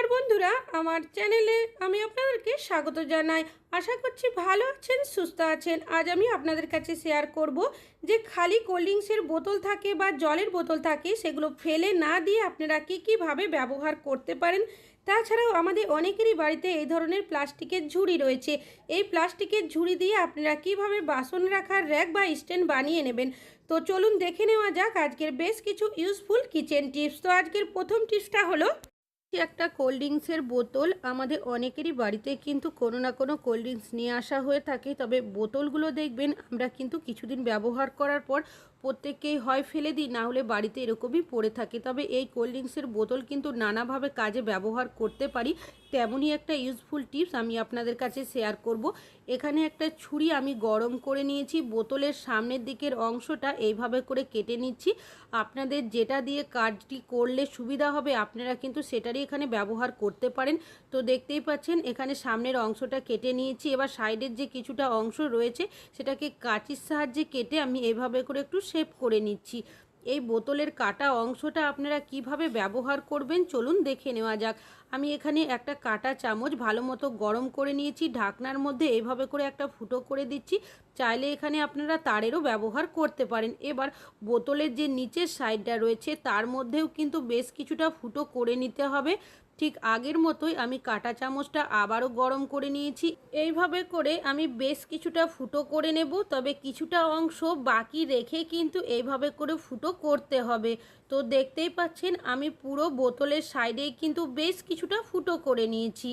নমস্কার বন্ধুরা, আমার চ্যানেলে আমি আপনাদেরকে স্বাগত জানাই। আশা করছি ভালো আছেন, সুস্থ আছেন। আজ আমি আপনাদের কাছে শেয়ার করব যে খালি কোল্ড ড্রিঙ্কসের বোতল থাকে বা জলের বোতল থাকে, সেগুলো ফেলে না দিয়ে আপনারা কী কীভাবে ব্যবহার করতে পারেন? তাছাড়াও আমাদের অনেকেরই বাড়িতে এই ধরনের প্লাস্টিকের ঝুড়ি রয়েছে। এই প্লাস্টিকের ঝুড়ি দিয়ে আপনারা কীভাবে বাসন রাখার র্যাক বা স্ট্যান্ড বানিয়ে নেবেন? তো চলুন দেখে নেওয়া যাক আজকের বেশ কিছু ইউজফুল কিচেন টিপস তো আজকের প্রথম টিপসটা হলো একটা কোল্ড ড্রিঙ্কসের বোতল আমাদের অনেকেরই বাড়িতে কিন্তু কোনো না কোনো কোল্ড ড্রিঙ্কস নিয়ে আসা হয়ে থাকে। তবে বোতলগুলো দেখবেন আমরা কিন্তু কিছুদিন ব্যবহার করার পর প্রত্যেককেই হয় ফেলে দিই, না হলে বাড়িতে এরকমই পড়ে থাকে। তবে এই কোল্ড ড্রিঙ্কসের বোতল কিন্তু নানাভাবে কাজে ব্যবহার করতে পারি। তেমনই একটা ইউজফুল টিপস আমি আপনাদের কাছে শেয়ার করব। এখানে একটা ছুরি আমি গরম করে নিয়েছি। বোতলের সামনের দিকের অংশটা এইভাবে করে কেটে নিচ্ছি। আপনাদের যেটা দিয়ে কাজটি করলে সুবিধা হবে, আপনারা কিন্তু সেটারই এখানে ব্যবহার করতে পারেন। তো দেখতেই পাচ্ছেন, এখানে সামনের অংশটা কেটে নিয়েছি। এবার সাইডের যে কিছুটা অংশ রয়েছে, সেটাকে কাঁচির সাহায্যে কেটে আমি এভাবে করে একটু শেপ করে নিচ্ছি। এই বোতলের কাটা অংশটা আপনারা কীভাবে ব্যবহার করবেন চলুন দেখে নেওয়া যাক। আমি এখানে একটা কাটা চামচ ভালো মতো গরম করে নিয়েছি, ঢাকনার মধ্যে এইভাবে করে একটা ফুটো করে দিচ্ছি, চাইলে এখানে আপনারা তারেরও ব্যবহার করতে পারেন। এবার বোতলের যে নিচের সাইডটা রয়েছে, তার মধ্যেও কিন্তু বেশ কিছুটা ফুটো করে নিতে হবে। ঠিক আগের মতোই আমি কাটা চামচটা আবারও গরম করে নিয়েছি। এইভাবে করে আমি বেশ কিছুটা ফুটো করে নেব, তবে কিছুটা অংশ বাকি রেখে কিন্তু এইভাবে করে ফুটো করতে হবে। তো দেখতেই পাচ্ছেন, আমি পুরো বোতলের সাইডেই কিন্তু বেশ কিছুটা ফুটো করে নিয়েছি।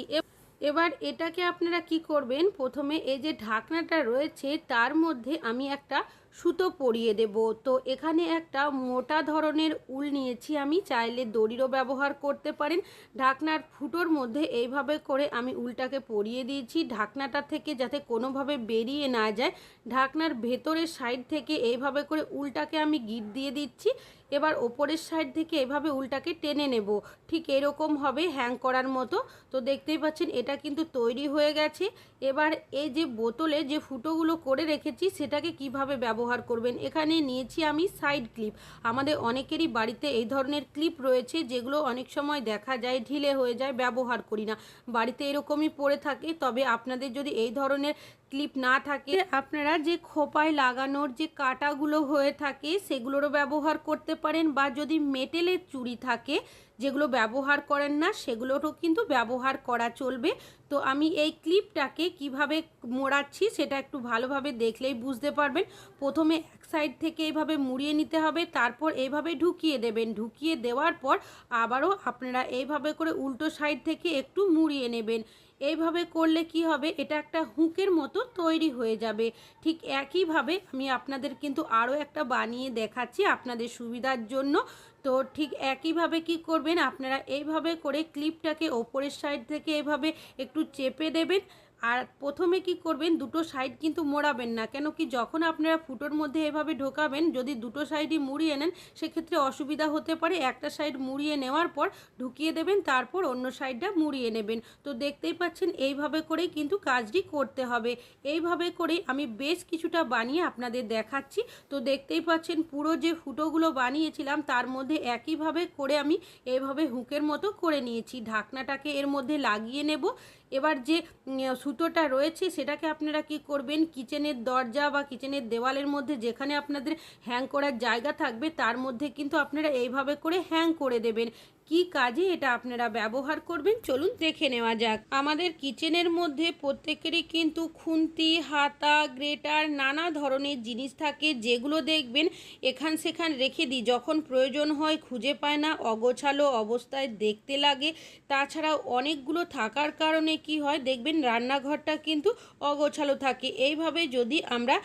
এবার এটাকে আপনারা কি করবেন? প্রথমে এই যে ঢাকনাটা রয়েছে, তার মধ্যে আমি একটা সুতো পরিয়ে দেব। তো এখানে একটা মোটা ধরনের উল নিয়েছি আমি। চাইলে দড়িরও ব্যবহার করতে পারেন। ঢাকনার ফুটোর মধ্যে এইভাবে করে আমি উলটাকে পরিয়ে দিয়েছি। ঢাকনাটা থেকে যাতে কোনোভাবে বেরিয়ে না যায়। ঢাকনার ভেতরের সাইড থেকে এইভাবে করে উলটাকে আমি গিট দিয়ে দিচ্ছি। এবার ওপরের সাইড থেকে এভাবে উলটাকে টেনে নেব। ঠিক এরকম হবে হ্যাং করার মতো। তো দেখতেই পাচ্ছেন, এটা কিন্তু তৈরি হয়ে গেছে। এবার এই যে বোতলে যে ফুটোগুলো করে রেখেছি, সেটাকে কীভাবে ব্যবহার করবেন। এখানে নিয়েছি আমি সাইড ক্লিপ আমাদের অনেকেরই বাড়িতে এই ধরনের ক্লিপ রয়েছে যেগুলো অনেক সময় দেখা যায়, ঢিলে হয়ে যায়, ব্যবহার করি না। বাড়িতে এরকমই পড়ে থাকে। তবে আপনাদের যদি এই ধরনের ক্লিপ না থাকে। আপনারা যে খোপায় লাগানোর যে কাটাগুলো হয়ে থাকে, সেগুলোরও ব্যবহার করতে পারেন বা যদি মেটেলের চুড়ি থাকে, যেগুলো ব্যবহার করেন না, সেগুলোরও কিন্তু ব্যবহার করা চলবে। তো আমি এই ক্লিপটাকে কীভাবে মোড়াচ্ছি, সেটা একটু ভালোভাবে দেখলেই বুঝতে পারবেন। প্রথমে এক সাইড থেকে এইভাবে মুড়িয়ে নিতে হবে, তারপর এইভাবে ঢুকিয়ে দেবেন। ঢুকিয়ে দেওয়ার পর আবারও আপনারা এইভাবে করে উল্টো সাইড থেকে একটু মুড়িয়ে নেবেন। এইভাবে করলে কি হবে? এটা একটা হুঁকের মতো তৈরি হয়ে যাবে। ঠিক একইভাবে আমি আপনাদের কিন্তু আরও একটা বানিয়ে দেখাচ্ছি আপনাদের সুবিধার জন্য। তো ঠিক একইভাবে কি করবেন? আপনারা এইভাবে করে ক্লিপটাকে ওপরের সাইড থেকে এভাবে একটু চেপে দেবেন। আর প্রথমে কি করবেন, দুটো সাইড কিন্তু মোড়াবেন না। কেন কি যখন আপনারা ফুটোর মধ্যে এভাবে ঢোকাবেন, যদি দুটো সাইডই মুড়িয়ে নেন, সেক্ষেত্রে অসুবিধা হতে পারে। একটা সাইড মুড়িয়ে নেওয়ার পর ঢুকিয়ে দেবেন, তারপর অন্য সাইডটা মুড়িয়ে নেবেন। তো দেখতেই পাচ্ছেন, এইভাবে করেই কিন্তু কাজটি করতে হবে। এইভাবে করেই আমি বেশ কিছুটা বানিয়ে আপনাদের দেখাচ্ছি। তো দেখতেই পাচ্ছেন, পুরো যে ফুটোগুলো বানিয়েছিলাম, তার মধ্যে একইভাবে করে আমি এইভাবে হুকের মতো করে নিয়েছি। ঢাকনাটাকে এর মধ্যে লাগিয়ে নেব। এবার যে সুতোটা রয়েছে সেটাকে আপনারা কি করবেন? কিচেনের দরজা বা কিচেনের দেওয়ালের মধ্যে যেখানে আপনাদের হ্যাং করার জায়গা থাকবে, তার মধ্যে কিন্তু আপনারা এইভাবে করে হ্যাং করে দেবেন। কি কাজে এটা আপনারা ব্যবহার করবেন? চলুন দেখে নেওয়া যাক। আমাদের কিচেনের মধ্যে প্রত্যেকেরই কিন্তু খুন্তি, হাতা, গ্রেটার, নানা ধরনের জিনিস থাকে যেগুলো দেখবেন এখান সেখান রেখে দিই। যখন প্রয়োজন হয় খুঁজে পায় না, অগোছালো অবস্থায় দেখতে লাগে। তাছাড়াও অনেকগুলো থাকার কারণে কি হয়, দেখবেন রান্নাঘরটা কিন্তু অগোছালো থাকে। এইভাবে যদি আমরা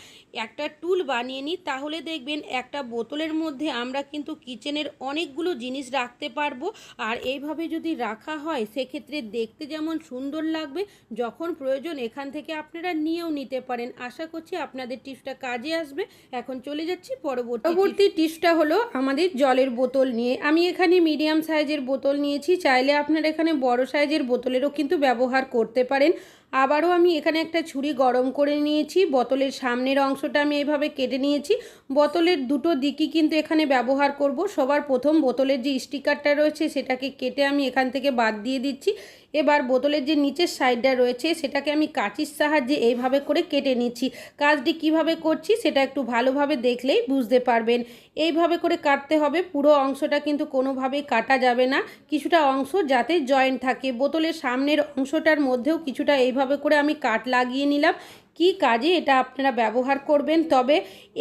একটা টুল বানিয়ে নিই, তাহলে দেখবেন একটা বোতলের মধ্যে আমরা কিন্তু কিচেনের অনেকগুলো জিনিস রাখতে পারব। আর এইভাবে যদি রাখা হয়, সেক্ষেত্রে দেখতে যেমন সুন্দর লাগবে, যখন প্রয়োজন এখান থেকে আপনারা নিয়েও নিতে পারেন। আশা করছি আপনাদের টিপসটা কাজে আসবে। এখন চলে যাচ্ছি পরবর্তী পরবর্তী টিপসটা হলো আমাদের জলের বোতল নিয়ে। আমি এখানে মিডিয়াম সাইজের বোতল নিয়েছি, চাইলে আপনারা এখানে বড় সাইজের বোতলেরও কিন্তু ব্যবহার করতে পারেন। আবারও আমি এখানে একটা ছুরি গরম করে নিয়েছি। বোতলের সামনের অংশটা আমি এভাবে কেটে নিয়েছি। বোতলের দুটো দিকই কিন্তু এখানে ব্যবহার করব। সবার প্রথম বোতলের যে স্টিকারটা রয়েছে সেটাকে কেটে আমি এখান থেকে বাদ দিয়ে দিচ্ছি। এবার বোতলের যে নিচের সাইডটা রয়েছে, সেটাকে আমি কাঁচির সাহায্যে এইভাবে করে কেটে নিচ্ছি। কাজটি কীভাবে করছি, সেটা একটু ভালোভাবে দেখলেই বুঝতে পারবেন। এইভাবে করে কাটতে হবে, পুরো অংশটা কিন্তু কোনোভাবেই কাটা যাবে না। কিছুটা অংশ যাতে জয়েন্ট থাকে। বোতলের সামনের অংশটার মধ্যেও কিছুটা এইভাবে করে আমি কাট লাগিয়ে নিলাম। কি কাজে এটা আপনারা ব্যবহার করবেন? তবে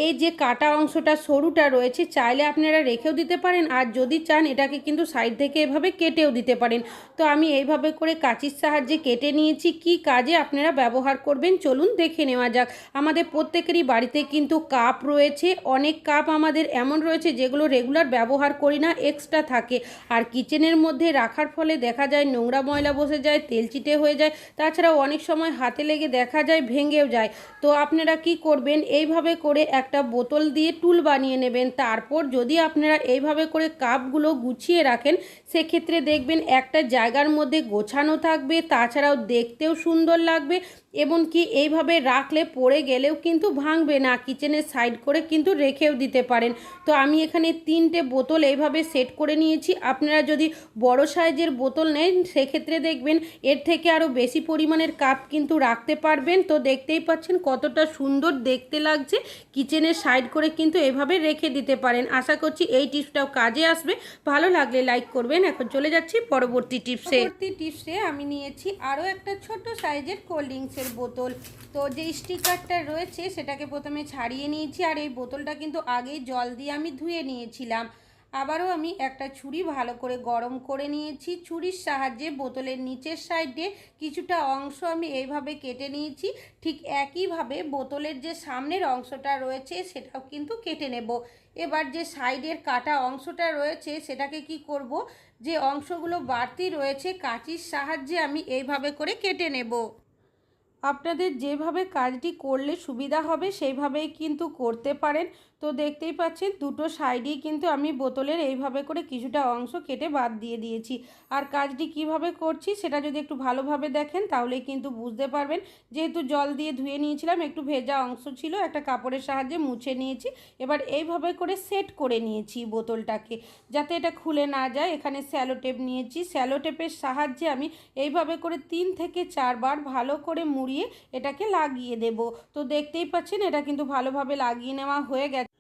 এই যে কাটা অংশটা, সরুটা রয়েছে, চাইলে আপনারা রেখেও দিতে পারেন, আর যদি চান এটাকে কিন্তু সাইড থেকে এভাবে কেটেও দিতে পারেন। তো আমি এইভাবে করে কাঁচির সাহায্যে কেটে নিয়েছি, কি কাজে আপনারা ব্যবহার করবেন চলুন দেখে নেওয়া যাক। আমাদের প্রত্যেকেরই বাড়িতে কিন্তু কাপ রয়েছে, অনেক কাপ আমাদের এমন রয়েছে যেগুলো রেগুলার ব্যবহার করি না, এক্সট্রা থাকে। আর কিচেনের মধ্যে রাখার ফলে দেখা যায় নোংরা ময়লা বসে যায় তেল চিটে হয়ে যায়, তাছাড়াও অনেক সময় হাতে লেগে দেখা যায় ভেঙেও যায়। তো আপনারা কি করবেন? এইভাবে করে একটা বোতল দিয়ে টুল বানিয়ে নেবেন। তারপর যদি আপনারা এইভাবে করে কাপগুলো গুছিয়ে রাখেন, সেক্ষেত্রে দেখবেন একটা জায়গার মধ্যে গোছানো থাকবে। তাছাড়াও দেখতেও সুন্দর লাগবে এবং কি এইভাবে রাখলে পড়ে গেলেও কিন্তু ভাঙবে না। কিচেনের সাইড করে কিন্তু রেখেও দিতে পারেন। তো আমি এখানে তিনটে বোতল এইভাবে সেট করে নিয়েছি। আপনারা যদি বড় সাইজের বোতল নেন, সেক্ষেত্রে দেখবেন এর থেকে আরও বেশি পরিমাণের কাপ কিন্তু রাখতে পারবেন। তো দেখতেই পাচ্ছেন কতটা সুন্দর দেখতে লাগছে। কিচেনের সাইড করে কিন্তু এভাবে রেখে দিতে পারেন। আশা করছি এই টিপসটাও কাজে আসবে। ভালো লাগলে লাইক করবেন। এখন চলে যাচ্ছি পরবর্তী টিপসে। পরবর্তী টিপসে আমি নিয়েছি আরও একটা ছোট সাইজের কোল্ড ড্রিঙ্কসের বোতল। তো যে স্টিকারটা রয়েছে, সেটাকে প্রথমে ছাড়িয়ে নিয়েছি। আর এই বোতলটা কিন্তু আগেই জল দিয়ে আমি ধুয়ে নিয়েছিলাম। আবারও আমি একটা ছুরি ভালো করে গরম করে নিয়েছি। ছুরির সাহায্যে বোতলের নিচের সাইডে কিছুটা অংশ আমি এইভাবে কেটে নিয়েছি। ঠিক একইভাবে বোতলের যে সামনের অংশটা রয়েছে সেটাও কিন্তু কেটে নেব। এবার যে সাইডের কাটা অংশটা রয়েছে সেটাকে কি করব? যে অংশগুলো বাড়তি রয়েছে কাঁচির সাহায্যে আমি এইভাবে করে কেটে নেব। আপনাদের যেভাবে কাজটি করলে সুবিধা হবে, সেইভাবেই কিন্তু করতে পারেন। তো দেখতেই পাচ্ছেন, দুটো সাইডেই কিন্তু আমি বোতলের এইভাবে করে কিছুটা অংশ কেটে বাদ দিয়ে দিয়েছি। আর কাজটি কীভাবে করছি সেটা যদি একটু ভালোভাবে দেখেন তাহলে কিন্তু বুঝতে পারবেন। যেহেতু জল দিয়ে ধুয়ে নিয়েছিলাম, একটু ভেজা অংশ ছিল, একটা কাপড়ের সাহায্যে মুছে নিয়েছি। এবার এইভাবে করে সেট করে নিয়েছি বোতলটাকে, যাতে এটা খুলে না যায়। এখানে স্যালো টেপ নিয়েছি। স্যালো টেপের সাহায্যে আমি এইভাবে করে তিন থেকে চারবার ভালো করে মুড়িয়ে এটাকে লাগিয়ে দেব। তো দেখতেই পাচ্ছেন, এটা কিন্তু ভালোভাবে লাগিয়ে নেওয়া হয়ে গেছে।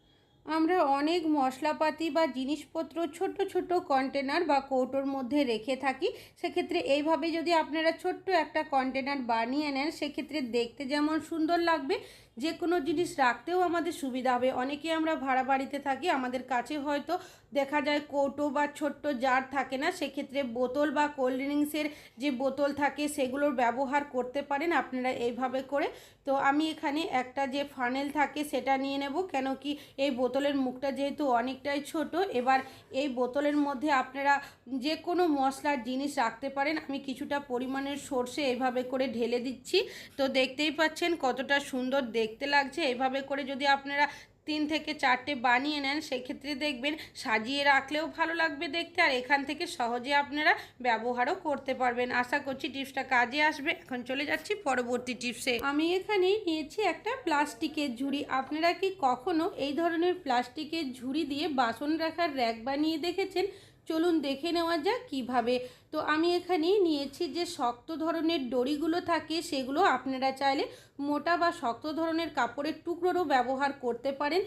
আমরা অনেক মশলাপাতি বা জিনিসপত্র ছোট ছোট কন্টেনার বা কৌটোর মধ্যে রেখে থাকি। সেক্ষেত্রে এইভাবে যদি আপনারা ছোট্ট একটা কন্টেনার বানিয়ে নেন, সেক্ষেত্রে দেখতে যেমন সুন্দর লাগবে। যে কোনো জিনিস রাখতেও আমাদের সুবিধা হবে। অনেকে আমরা ভাড়া বাড়িতে থাকি, আমাদের কাছে হয়তো দেখা যায় কৌটো বা ছোট্ট জার থাকে না। সেক্ষেত্রে বোতল বা কোল্ড ড্রিঙ্কসের যে বোতল থাকে, সেগুলোর ব্যবহার করতে পারেন। আপনারা এইভাবে করে তো আমি এখানে একটা যে ফানেল থাকে সেটা নিয়ে নেব, কেন কি এই বোতলের মুখটা যেহেতু অনেকটাই ছোট, এবার এই বোতলের মধ্যে আপনারা যে কোনো মশলার জিনিস রাখতে পারেন। আমি কিছুটা পরিমাণের সর্ষে এভাবে করে ঢেলে দিচ্ছি। তো দেখতেই পাচ্ছেন কতটা সুন্দর দেখতে লাগছে। এভাবে করে যদি আপনারা তিন থেকে চারটে বানিয়ে নেন, সেক্ষেত্রে দেখবেন সাজিয়ে রাখলেও ভালো লাগবে দেখতে, আর এখান থেকে সহজে আপনারা ব্যবহারও করতে পারবেন। আশা করছি টিপসটা কাজে আসবে। এখন চলে যাচ্ছি পরবর্তী টিপসে। আমি এখানে নিয়েছি একটা প্লাস্টিকের ঝুড়ি। আপনারা কি কখনো এই ধরনের প্লাস্টিকের ঝুড়ি দিয়ে বাসন রাখার র্যাক বানিয়ে দেখেছেন? চলুন দেখে নেওয়া যাক কীভাবে। তো আমি এখানে নিয়েছি যে শক্ত ধরনের দড়িগুলো থাকে, সেগুলো আপনারা চাইলে মোটা বা শক্ত ধরনের কাপড়ের টুকরোরও ব্যবহার করতে পারেন।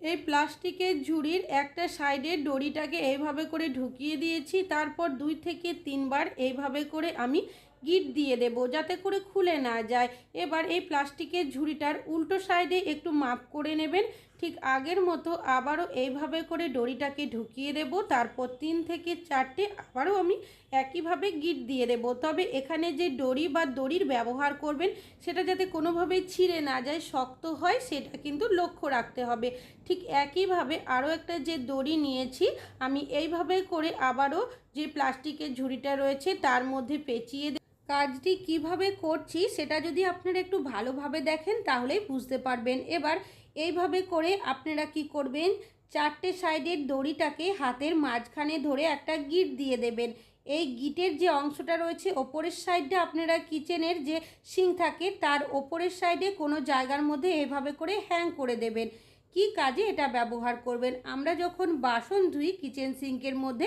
এই প্লাস্টিকের ঝুড়ির একটা সাইডে দড়িটাকে এইভাবে করে ঢুকিয়ে দিয়েছি, তারপর দুই থেকে তিনবার এইভাবে করে আমি গিট দিয়ে দেব যাতে করে খুলে না যায়। এবার এই প্লাস্টিকের ঝুড়িটার উল্টো সাইডে একটু মাপ করে নেবেন ঠিক আগের মতো আবারও এইভাবে করে দড়িটাকে ঢুকিয়ে দেব। তারপর তিন থেকে চারটে আবারও আমি একইভাবে গিট দিয়ে দেব। তবে এখানে যে দড়ি বা দড়ির ব্যবহার করবেন, সেটা যাতে কোনোভাবেই ছিঁড়ে না যায়, শক্ত হয়, সেটা কিন্তু লক্ষ্য রাখতে হবে। ঠিক একইভাবে আরও একটা যে দড়ি নিয়েছি, আমি এইভাবে করে আবারও যে প্লাস্টিকের ঝুড়িটা রয়েছে, তার মধ্যে পেঁচিয়ে কাজটি কীভাবে করছি, সেটা যদি আপনারা একটু ভালোভাবে দেখেন, তাহলেই বুঝতে পারবেন। এবার এইভাবে করে আপনারা কি করবেন? চারটে সাইডের দড়িটাকে হাতের মাঝখানে ধরে একটা গিট দিয়ে দেবেন। এই গিটের যে অংশটা রয়েছে, ওপরের সাইডে আপনারা কিচেনের যে সিং থাকে, তার ওপরের সাইডে কোনো জায়গার মধ্যে এভাবে করে হ্যাং করে দেবেন। কি কাজে এটা ব্যবহার করবেন? আমরা যখন বাসন ধুই কিচেন সিঙ্কের মধ্যে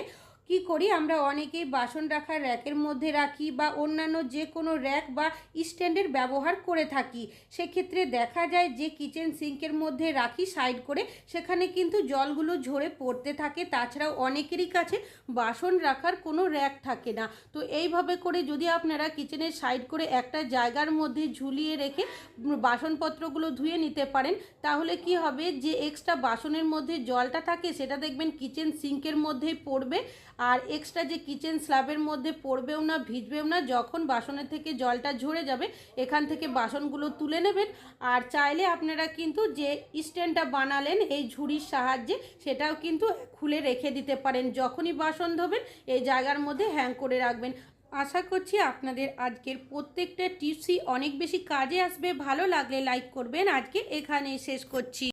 কি করি? আমরা অনেকেই বাসন রাখার র্যাকের মধ্যে রাখি বা অন্যান্য যে কোনো র্যাক বা স্ট্যান্ডের ব্যবহার করে থাকি। সেক্ষেত্রে দেখা যায় যে কিচেন সিঙ্কের মধ্যে রাখি সাইড করে, সেখানে কিন্তু জলগুলো ঝরে পড়তে থাকে। তাছাড়াও অনেকেরই কাছে বাসন রাখার কোনো র্যাক থাকে না। তো এইভাবে করে যদি আপনারা কিচেনের সাইড করে একটা জায়গার মধ্যে ঝুলিয়ে রেখে বাসনপত্রগুলো ধুয়ে নিতে পারেন, তাহলে কি হবে? যে এক্সট্রা বাসনের মধ্যে জলটা থাকে, সেটা দেখবেন কিচেন সিঙ্কের মধ্যেই পড়বে। আর এক্সট্রা যে কিচেন স্ল্যাবের মধ্যে পড়বেও না, ভিজবেও না, যখন বাসনের থেকে জলটা ঝরে যাবে, এখান থেকে বাসনগুলো তুলে নেবেন। আর চাইলে আপনারা কিন্তু যে স্ট্যান্ডটা বানালেন, এই ঝুড়ির সাহায্যে সেটাও কিন্তু খুলে রেখে দিতে পারেন। যখনই বাসন ধোবেন, এই জায়গার মধ্যে হ্যাং করে রাখবেন। আশা করছি আপনাদের আজকের প্রত্যেকটা টিপসই অনেক বেশি কাজে আসবে। ভালো লাগলে লাইক করবেন। আজকে এখানেই শেষ করছি।